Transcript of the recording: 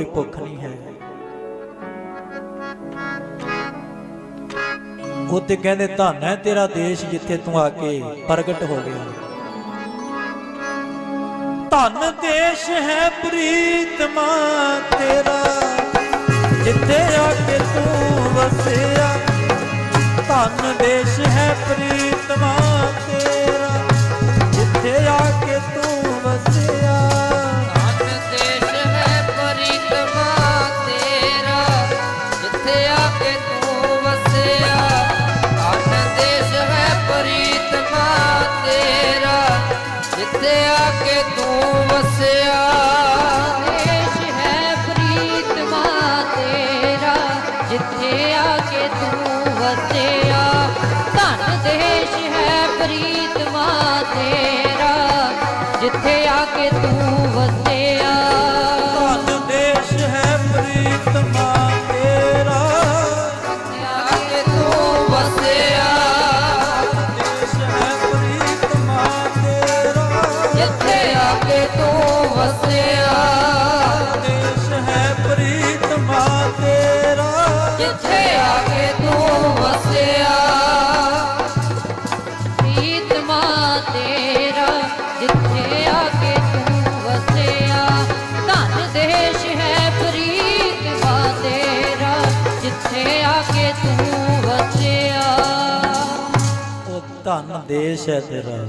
ਕੋਈ ਭੁੱਖ ਨਹੀਂ ਹੈ। ਉਹ ਤੇ ਕਹਿੰਦੇ, ਧੰਨ ਹੈ ਤੇਰਾ ਦੇਸ਼ ਜਿੱਥੇ ਤੂੰ ਆ ਕੇ ਪ੍ਰਗਟ ਹੋ ਗਿਆ। ਧੰਨ ਦੇਸ਼ ਹੈ ਪ੍ਰੀਤਮਾ ਤੇਰਾ, ਜਿੱਥੇ ਆ ਕੇ ਤੂੰ ਵਸਿਆ। ਧੰਨ ਦੇਸ਼ ਹੈ ਪ੍ਰੀਤ ਜਿੱਥੇ ਆ ਤੂੰ ਵਸਿਆ। ਦੇਸ਼ ਹੈ ਪ੍ਰੀਤਮਾ ਤੇਰਾ, ਜਿੱਥੇ ਆ ਕੇ ਤੂੰ ਵਸਿਆ। ਧਨ ਦੇਸ਼ ਹੈ ਪ੍ਰੀਤਮਾ ਤੇਰਾ, ਜਿੱਥੇ ਆ ਕੇ ਤੂੰ ਵਸਿਆ। ਵਸਿਆ ਦੇਸ਼ ਹੈ ਪ੍ਰੀਤਮਾ ਤੇਰਾ ਜਿੱਥੇ ਆ ਕੇ ਤੂੰ ਵਸਿਆ ਪ੍ਰੀਤਮਾ ਤੇਰਾ ਜਿੱਥੇ ਆ ਕੇ ਤੂੰ ਵਸਿਆ ਧਨ ਦੇਸ਼ ਹੈ ਪ੍ਰੀਤਮਾ ਤੇਰਾ ਜਿੱਥੇ ਆ ਕੇ ਤੂੰ ਵਸਿਆ ਉਹ ਧਨ ਦੇਸ਼ ਹੈ ਤੇਰਾ